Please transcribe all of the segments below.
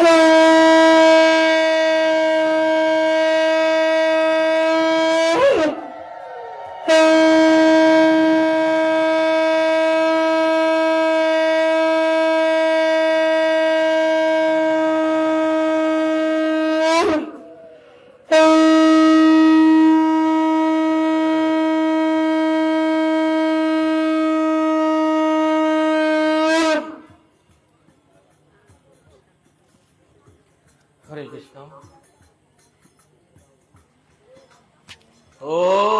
Bye. ও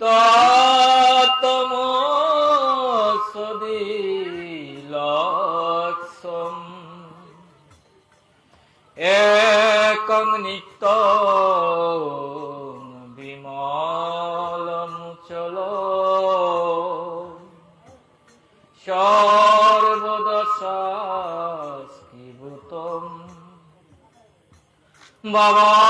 ততম সদিলক্ষম একং নিত্য বিমলমুচল সর্বদশাস্তিভূতম বাবাতীত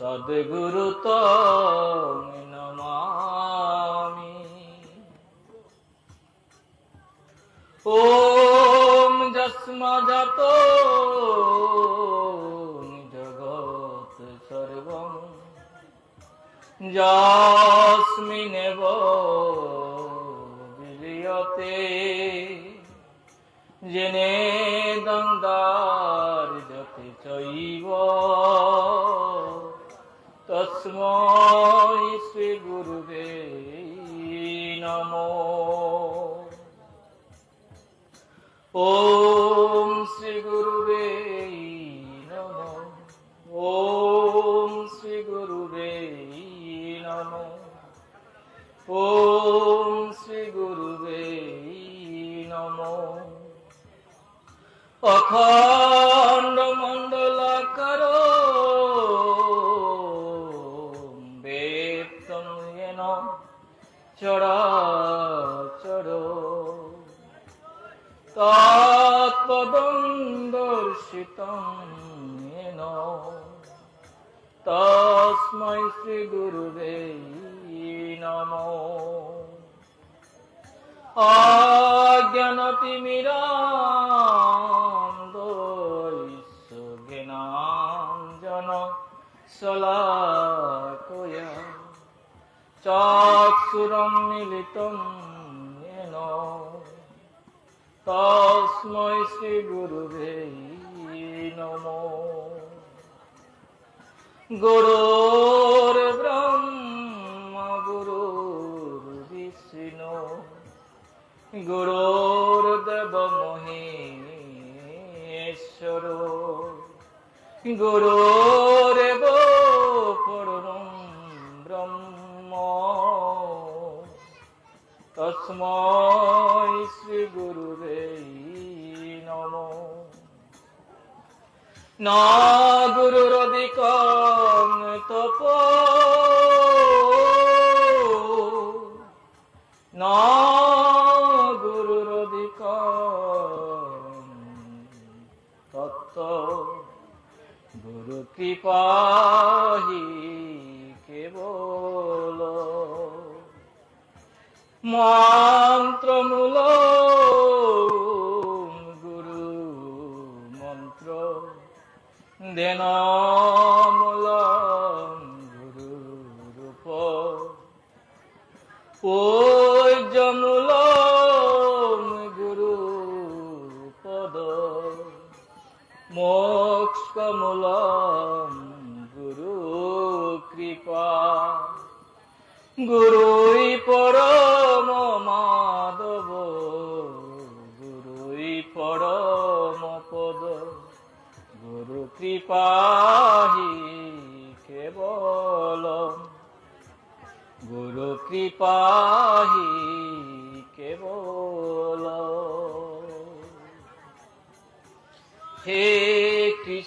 সদ্গুরুত নমামি ওম যস্মাজাত জগৎ সর্বং। যস্মিনেব বিলিয়তে জেনে দন্দার্জতে তস্মৈ শ্রী গুরুবে নমো। ওম তং শ্রী শ্রীগুরুবে নম। অজ্ঞানতিমিরাঞ্জন সলাকয়া চক্ষুরম মিলিতম তস্মৈ শ্রীগুরুবে নমো গুরুর ব্রহ্ম গুরুর বিষ্ণু গুরুর দেব মহেশ্বর গুরুরেব না গুরুরধিক মোক্ষমূল গুরু কৃপা। গুরুই পরম মাধব, গুরুই পরম পদ। গুরু কৃপাহি কেবল। গুরু কৃপাহি কেবল। হে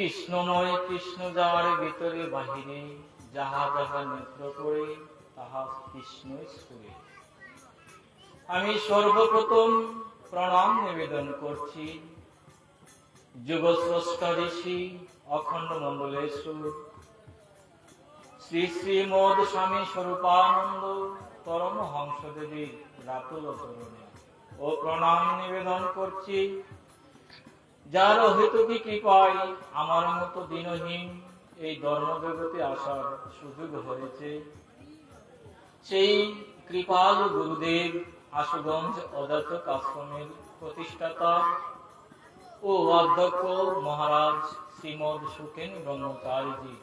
কৃষ্ণময় কৃষ্ণ যার ভিতরে বাহিরে, যাহা যাহা নেত্র করে, তাহা কৃষ্ণ সুরে। আমি সর্বপ্রথম প্রণাম নিবেদন করছি যুগ স্রষ্টা ঋষি অখণ্ড মণ্ডলেশ্বর। শ্রী শ্রী মদ স্বামী স্বরূপানন্দ পরম হংসদেবী রাতুল ও প্রণাম নিবেদন করছি যার হেতুকি কৃপায় আমার মতো দিনহীন এই ধর্মজগতে আসার সুযোগ হয়েছে। সেই কৃপাল গুরুদেব আশুগঞ্জ অদাতক আশ্রমের প্রতিষ্ঠাতা ও অধ্যক্ষ মহারাজ শ্রীমদ সুখেন ব্রহ্মচারীজি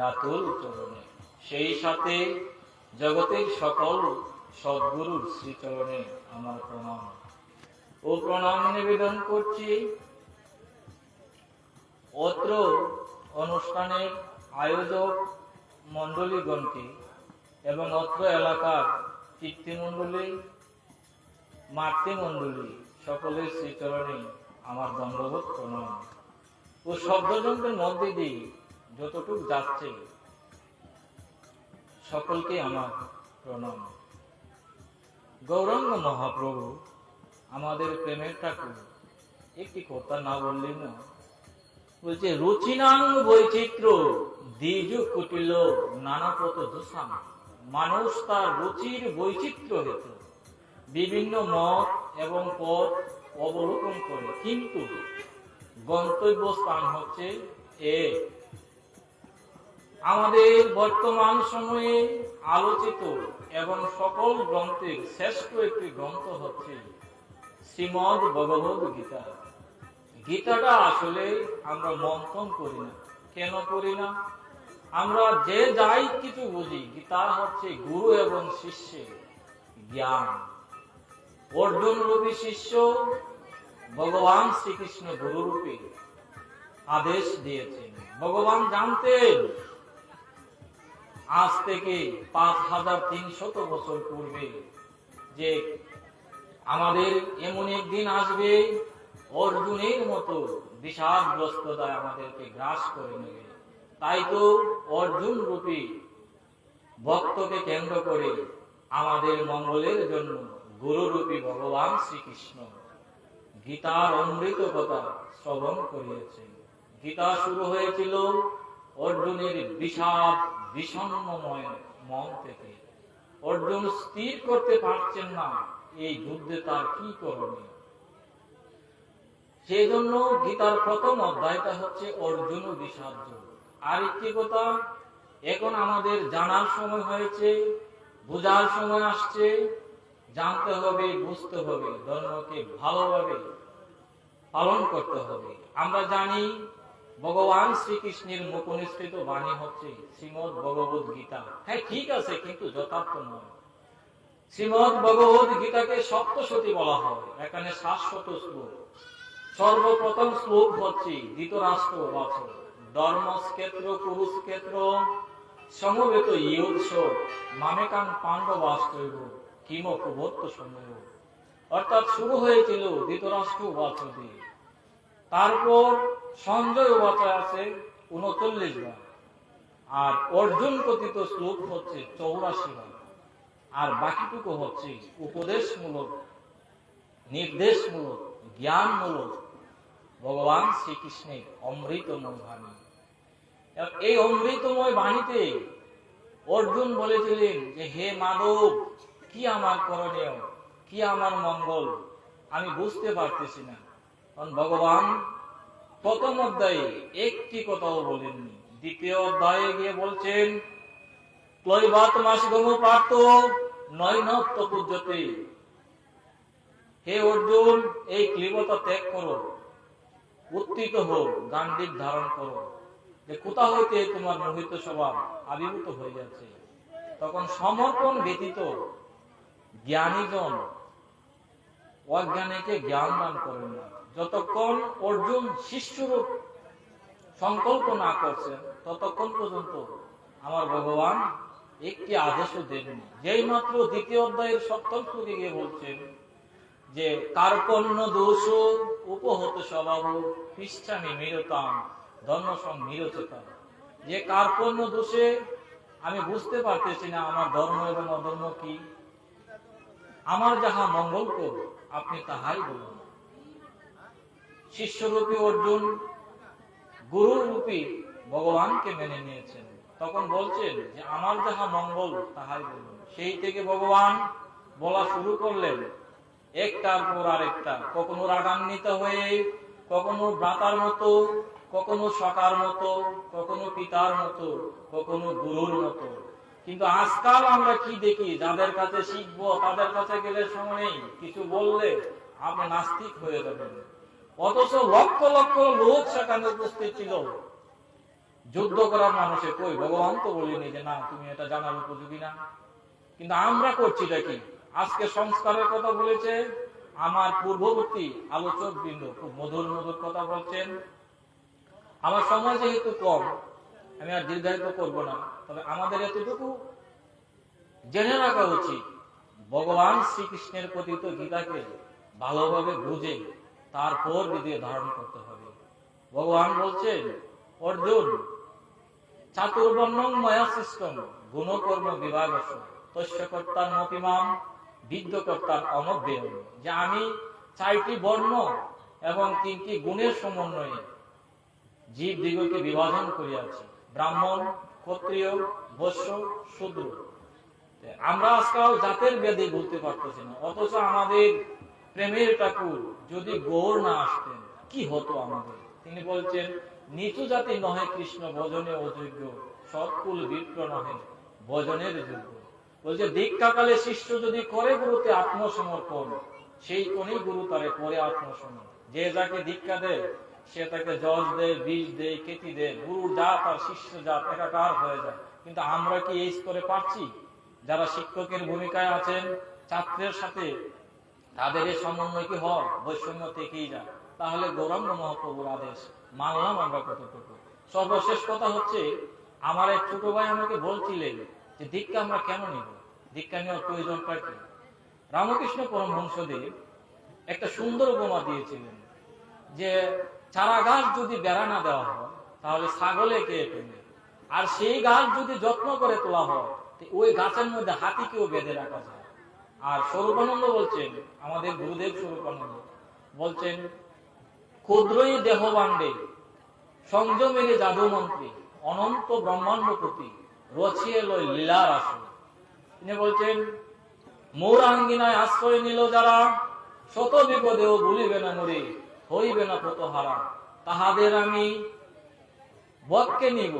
রাতুল চরণে। সেই সাথে জগতের সকল সদ্গুরুর শ্রীচরণে আমার প্রণাম। ও প্রণাম নিবেদন করছি অত্র অনুষ্ঠানের আয়োজক মণ্ডলীগণকে এবং অত্র এলাকার কীর্তিমণ্ডলী, মাতৃমণ্ডলী সকলের শ্রীচরণে আমার দণ্ডবোধ প্রণাম। ও শব্দযন্ত্রের মধ্যে দিয়ে যতটুক যাচ্ছে, সকলকে আমার প্রণাম। গৌরাঙ্গ মহাপ্রভু আমাদের প্রেমের ঠাকুর, একটি কথা না বললেই না বলছে রুচিনাঙ্গ বৈচিত্র্য, দ্বিজ কুটিল নানাপত দূষণ মানুষ তার রুচির বৈচিত্র্য হেতু। বিভিন্ন মত এবং পথ অবলোকন করে। কিন্তু গন্তব্য স্থান হচ্ছে এ। আমাদের বর্তমান সময়ে আলোচিত এবং সকল গ্রন্থের শ্রেষ্ঠ একটি গ্রন্থ হচ্ছে শ্রীমদ ভগবদ গীতা। গীতাটা আসলে আমরা মন্থন করি না। কেন করি না? আমরা যে যাই কিছু বুঝি, গীতা হচ্ছে গুরু এবং শিষ্যের জ্ঞান। অর্জুন রূপী শিষ্য, ভগবান শ্রীকৃষ্ণ গুরু রূপে আদেশ দিয়েছেন। ভগবান জানতেন। আজ থেকে পাঁচ হাজার তিনশত বছর পূর্বে যে আমাদের এমন একদিন আসবে অর্জুনের মতো বিষাদগ্রস্ততায় আমাদেরকে গ্রাস করে নেবে তাই তো অর্জুন রূপী ভক্তকে কেন্দ্র করে আমাদের মঙ্গলের জন্য গুরুরূপী ভগবান শ্রীকৃষ্ণ গীতার অমৃত কথা শ্রবণ করিয়েছেন। গীতা শুরু হয়েছিল অর্জুনের বিষাদ বিষণ্ণময় মন থেকে। অর্জুন স্থির করতে পারছেন না, এই যুদ্ধে তার কি করণীয়? সেই জন্য গীতার প্রথম অধ্যায়টা হচ্ছে অর্জুন বিষাদ। আর একটি কথা এখন আমাদের জানার সময় হয়েছে, বোঝার সময় আসছে, জানতে হবে, বুঝতে হবে, ধর্মকে ভালোভাবে পালন করতে হবে। আমরা জানি, ভগবান শ্রীকৃষ্ণের মুখনিষ্ঠিত বাণী হচ্ছে শ্রীমদ ভগবত গীতা। হ্যাঁ ঠিক আছে, কিন্তু যথার্থ নয়। শ্রীমদ ভগবত গীতাকে সপ্তশতী বলা হয়, এখানে শাশ্বত শ্লোক। সর্বপ্রথম শ্লোক হচ্ছে ধৃতরাষ্ট্র বছর ধর্মক্ষেত্র, কুরুক্ষেত্র, সমবেত ইয়ুৎস মামেকান পাণ্ডবাস্তৈব কিম কুভত্ত সময়। অর্থাৎ শুরু হয়েছিল ধৃতরাষ্ট্র বছর দিয়ে। তারপর সঞ্জয় উপাচার আছে উনচল্লিশ বার। আর অর্জুন কথিত শ্লোক হচ্ছে চৌরাশি বার। আর বাকিটুকু হচ্ছে উপদেশমূলক, নির্দেশমূলক, জ্ঞানমূলক ভগবান শ্রীকৃষ্ণের অমৃতময় বাণী এই অমৃতময় বাণীতে অর্জুন বলেছিলেন যে, হে মাধব, কি আমার করণীয়? কি আমার মঙ্গল? আমি বুঝতে পারতেছি না। কারণ ভগবান প্রথম অধ্যায়ে একটি কথাও বলেননি। দ্বিতীয় অধ্যায়ে গিয়ে বলছেন ক্লৈবাত মাস গম নত্য পূজ্যতে হে অর্জুন, এই ক্লিবতা ত্যাগ করো। উত্থিত হোক গান্ডিক ধারণ করো। যে কোথা হইতে তোমার মোহিত স্বভাব আবির্ভূত হয়ে যাচ্ছে তখন সমর্পণ ব্যতীত জ্ঞানীজন অজ্ঞানীকে জ্ঞান দান করেন না। যতক্ষণ অর্জুন শিষ্যরূপ সংকল্প না করছেন, ততক্ষণ পর্যন্ত আমার ভগবান একটি আদেশও দেননি। যেই মাত্র দ্বিতীয় অধ্যায়ের সপ্তম শ্লোকে গিয়ে বলছেন যে কার্পণ্য দোষ উপহত স্বভাব পৃষ্ঠামি মিরতাম ধর্ম সং মিরচেতাম যে কার্পণ্য দোষে আমি বুঝতে পারতেছি না আমার ধর্ম এবং অধর্ম কি। আমার যাহা মঙ্গল কর আপনি তাহাই বলুন। শিষ্যরূপী অর্জুন গুরুরূপী ভগবানকে মেনে নিয়েছেন। তখন বলছেন যে, আমার যাহা মঙ্গল, তাহাই বলুন। সেই থেকে ভগবান বলা শুরু করলেন একটার পর আরেকটা। কখনো রাগান্বিত হয়ে, কখনো ভ্রাতার মতো, কখনো সকার মতো, কখনো পিতার মতো, কখনো গুরুর মতো। কিন্তু আজকাল আমরা কি দেখি? যাদের কাছে শিখব, তাদের কাছে গেলে সময় কিছু বললে আপনি নাস্তিক হয়ে যাবেন। অথচ লক্ষ লক্ষ লোক সেখানে উপস্থিত ছিল। যুদ্ধ করার মানুষে কই? ভগবান তো বলিনি যে, না, তুমি এটা জানার উপযোগী না। কিন্তু আমরা করছি কি? আজকে সংস্কারের কথা বলেছে। আমার পূর্ববর্তী আলোচক বৃন্দ, খুব মধুর মধুর কথা বলছেন। আমার সময় যেহেতু কম, আমি আর দীর্ঘায়িত করব না। তবে আমাদের এতটুকু জেনে রাখা উচিত, ভগবান শ্রীকৃষ্ণের প্রতি তো গীতাকে ভালোভাবে বুঝে তারপর হৃদয়ে ধারণ করতে হবে। ভগবান বলছেন, অর্জুন চাতুর্বর্ণং ময়া সৃষ্টম গুণকর্ম বিভাগ তস্য কর্তার মতিমাম বিদ্যকর্তার যে আমি চারটি বর্ণ এবং তিনটি গুণের সমন্বয়ে জীব দিগকে বিভাজন করিয়াছি, ব্রাহ্মণ, ক্ষত্রিয়, বৈশ্য আমরা আজকাল জাতের বেদে বলতে পারতেছি না, অথচ আমাদের প্রেমের ঠাকুর যদি গৌর না আসতেন, কি হতো আমাদের? তিনি বলছেন, নিচু জাতি নহে কৃষ্ণ ভজনে অযোগ্য, সৎকুল বিপ্র নহে ভজনের যোগ্য। বলছে, দীক্ষাকালে শিষ্য যদি করে গুরুতে আত্মসমর্পণ, সেই কোনই গুরু তারে করে আত্মসমর্পণ। যে যাকে দীক্ষা দেয়, সে তাকে জল দেয় বীজ দেয়, কেতি দেয়। গুরু জাত আর শিষ্য জাত একাকার হয়ে যায়। কিন্তু আমরা কি এই স্তরে পারছি? যারা শিক্ষকের ভূমিকায় আছেন, ছাত্রের সাথে তাদের এই সমন্বয় কি হয়? বৈষম্য থেকেই যায়। তাহলে গৌরাঙ্গ মহাপ্রভুর আদেশ মানলাম আমরা কতটুকু? সর্বশেষ কথা হচ্ছে, আমার এক ছোট ভাই আমাকে বলছিলেন যে, দীক্ষা আমরা কেন নিব? দীক্ষা নেওয়ার প্রয়োজনটা কি রামকৃষ্ণ পরমহংসদেব একটা সুন্দর উপমা দিয়েছিলেন যে চারা গাছ যদি বেড়া না দেওয়া হয়, তাহলে ছাগলে কে ফেলবে আর সেই গাছ যদি যত্ন করে তোলা হয় ওই গাছের মধ্যে হাতিকেও বেঁধে রাখা যায়। আর স্বরূপানন্দ বলছেন, আমাদের গুরুদেব স্বরূপানন্দ বলছেন, ক্ষুদ্রই দেহবান্ডে সংযমের জাদু মন্ত্রী অনন্ত ব্রহ্মাণ্ড প্রতি রচিয়ে লয় লীলার আসন তিনি বলছেন, মৌরাঙ্গিনায় আশ্রয় নিল যারা, শত বিপদেও ভুলিবে না মরে হইবে না প্রতহারা তাহাদের আমি বককে নিব।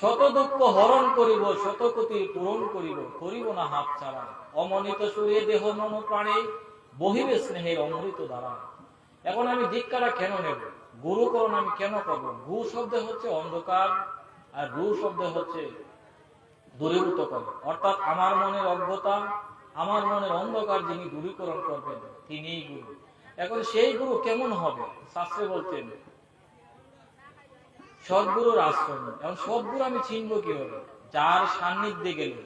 শত দুঃখ হরণ করিব, শত কোটি পূরণ করিব করিব না হাত ছাড়া। অমনিত সুরে দেহ মন প্রাণে, বহিবে স্নেহের অমৃত দ্বারা এখন আমি দীক্ষাটা কেন নেব? গুরুকরণ আমি কেন করব? গু শব্দ হচ্ছে অন্ধকার, আর রু শব্দ হচ্ছে দূরীভূত করে অর্থাৎ আমার মনের অজ্ঞতা, আমার মনের অন্ধকার যিনি দূরীকরণ করবেন, তিনিই গুরু। এখন সেই গুরু কেমন হবে? শাস্ত্রে বলছেন সদ্গুরুর আশ্রম। এখন সদ্গুরু আমি চিনব কি হবে যার সান্নিধ্যে গেলে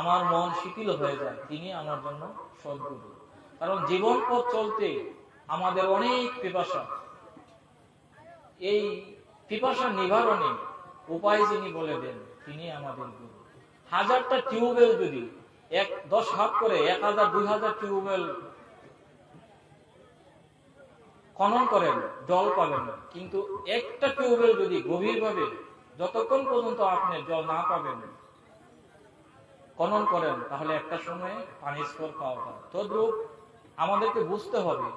আমার মন শিথিল হয়ে যায়, তিনি আমার জন্য সদ্গুরু। কারণ জীবন পথ চলতে আমাদের অনেক পিপাসা। এই পিপাসা নিবারণে উপায় যিনি বলে দেন, তিনি আমাদের গুরু। হাজারটা টিউবওয়েল যদি এক দশ হাত করে এক হাজার, দুই হাজার টিউবওয়েল খনন করেন, জল পাবেন। কিন্তু একটা টিউবওয়েল যদি গভীরভাবে যতক্ষণ পর্যন্ত আপনি জল না পাবেন, খনন করেন, তাহলে একটা সময়ে পানি স্তর পাওয়া যায়। তদ্রূপ আমাদেরকে বুঝতে হবে,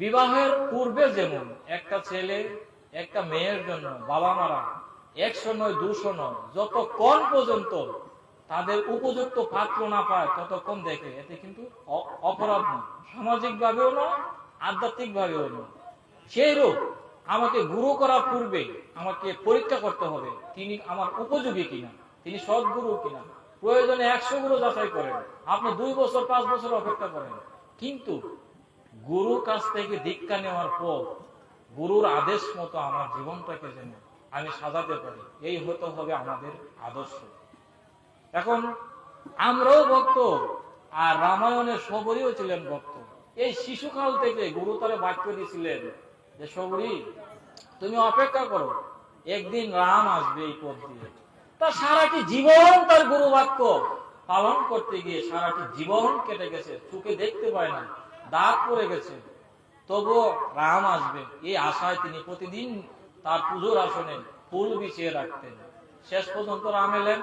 বিবাহের পূর্বে যেমন একটা ছেলে, একটা মেয়ের জন্য বাবা মারা একশো নয়, দুশো নয়। যতক্ষণ পর্যন্ত তাদের উপযুক্ত পাত্র না পায়, ততক্ষণ দেখে। এতে কিন্তু অপরাধ নয়। সামাজিক ভাবেও নয় আধ্যাত্মিক ভাবেও নয়। সেই রূপ আমাকে গুরু করার পূর্বে আমাকে পরীক্ষা করতে হবে, তিনি আমার উপযোগী কিনা, তিনি সদ্গুরু কিনা। প্রয়োজনে একশো গুরু যাচাই করেন। আপনি দুই বছর, পাঁচ বছর অপেক্ষা করেন। কিন্তু গুরুর কাছ থেকে দীক্ষা নেওয়ার পর, গুরুর আদেশ মতো আমার জীবনটাকে যেন আমি সাজাতে পারি। এই হতে হবে আমাদের আদর্শ। এখন আমরাও ভক্ত আর রামায়ণের সবরীও ছিলেন ভক্ত। এই শিশুকাল থেকে গুরু তারা বাক্য দিয়েছিলেন যে, সবরী, তুমি অপেক্ষা করো, একদিন রাম আসবে এই পথ দিয়ে। তা সারাটি জীবন তার গুরু বাক্য পালন করতে গিয়ে সারাটি জীবন কেটে গেছে, চোখে দেখতে পায় না, দাগ পড়ে গেছে। তবুও রাম আসবে এই আশায় তিনি প্রতিদিন তার পুজোর আসনে ফুল বিছিয়ে রাখতেন। শেষ পর্যন্ত রাম এলেন।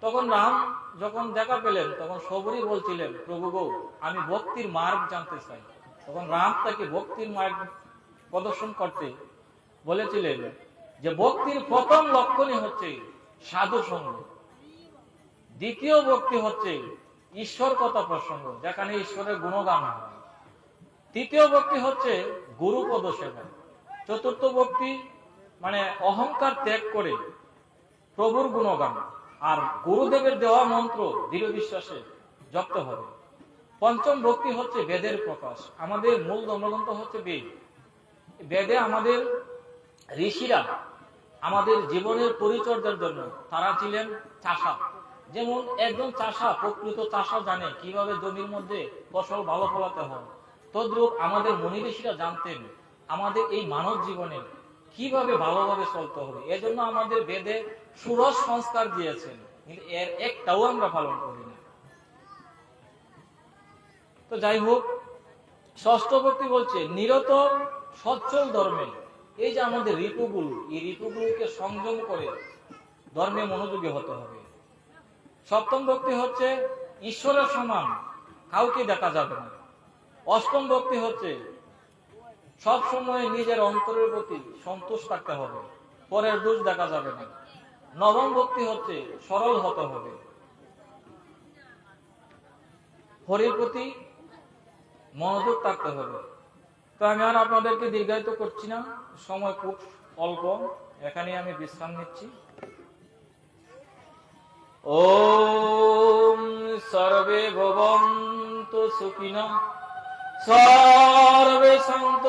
তখন রাম যখন দেখা পেলেন, তখন সবরই বলছিলেন, প্রভু গো, আমি ভক্তির মার্গ জানতে চাই। তখন রাম তাকে ভক্তির মার্গ প্রদর্শন করতে বলেছিলেন যে, ভক্তির প্রথম লক্ষণই হচ্ছে সাধু সঙ্গ। দ্বিতীয় ভক্তি হচ্ছে ঈশ্বর কথা প্রসঙ্গ, যেখানে ঈশ্বরের গুণগান হয়। তৃতীয় ভক্তি হচ্ছে গুরু গুরুপদ সেবা। চতুর্থ ভক্তি মানে অহংকার ত্যাগ করে প্রভুর গুণগান। আর গুরুদেবের দেওয়া মন্ত্র, দৃঢ় বিশ্বাসে জপ্ত হবে। পঞ্চম ভক্তি হচ্ছে বেদের প্রকাশ। আমাদের মূল ধর্মগ্রন্থ হচ্ছে বেদ। বেদে আমাদের ঋষিরা আমাদের জীবনের পরিচর্যার জন্য তারা ছিলেন চাষা। যেমন একজন চাষা প্রকৃত চাষা জানে কীভাবে জমির মধ্যে ফসল ভালো ফলাতে হয়। তদ্রূপ আমাদের মনি ঋষিরা জানতেন আমাদের এই মানব জীবনে কীভাবে ভালোভাবে চলতে হবে? এজন্য আমাদের বেদে সুরজ সংস্কার দিয়েছেন। কিন্তু এর একটাও আমরা পালন করি না। তো যাই হোক, ষষ্ঠ ভক্তি বলছে, নিরত সচ্ছল ধর্মে। এই যে আমাদের ঋতুগুলো, এই ঋতুগুলোকে সংযম করে ধর্মে মনোযোগী হতে হবে। সপ্তম ভক্তি হচ্ছে, ঈশ্বরের সমান, কাউকে দেখা যাবে না। অষ্টম ভক্তি হচ্ছে সব সময় নিজের অন্তরের প্রতি সন্তোষ থাকতে হবে। পরের দোষ দেখা যাবে না। নবম ভক্তি হচ্ছে সরল হতে হবে। হরির প্রতি মনোযোগ থাকতে হবে। তো আমি আর আপনাদেরকে দীর্ঘায়িত করছি না। সময় খুব অল্প। এখানে আমি বিশ্রাম নিচ্ছি। ওম সর্বে ভবন্তু সুখিন সর্বে সন্ত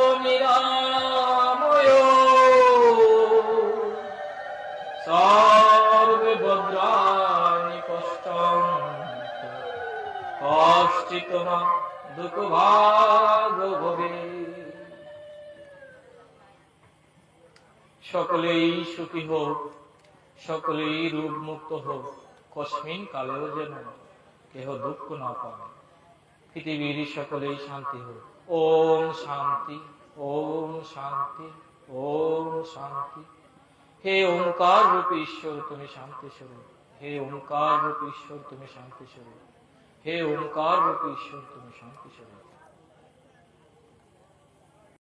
সর্বে ভদ্রাণি কষ্টম কষ্টিত না দুঃখ ভাগ ভবে সকলেই সুখী হোক, সকলেই রূপ মুক্ত হোক, কসমিন কালেও যেন কেহ দুঃখ না পায়। পৃথিবীর সকলেই শান্তি হোক। ওম শান্তি ওম শান্তি ওম শান্তি। হে ওমকার রূপ ঈশ্বর, তুমি শান্তি স্বরূপ। হে ওমকার রূপ ঈশ্বর, তুমি শান্তি স্বরূপ। হে ওমকার রূপ ঈশ্বর, তুমি শান্তি স্বরূপ।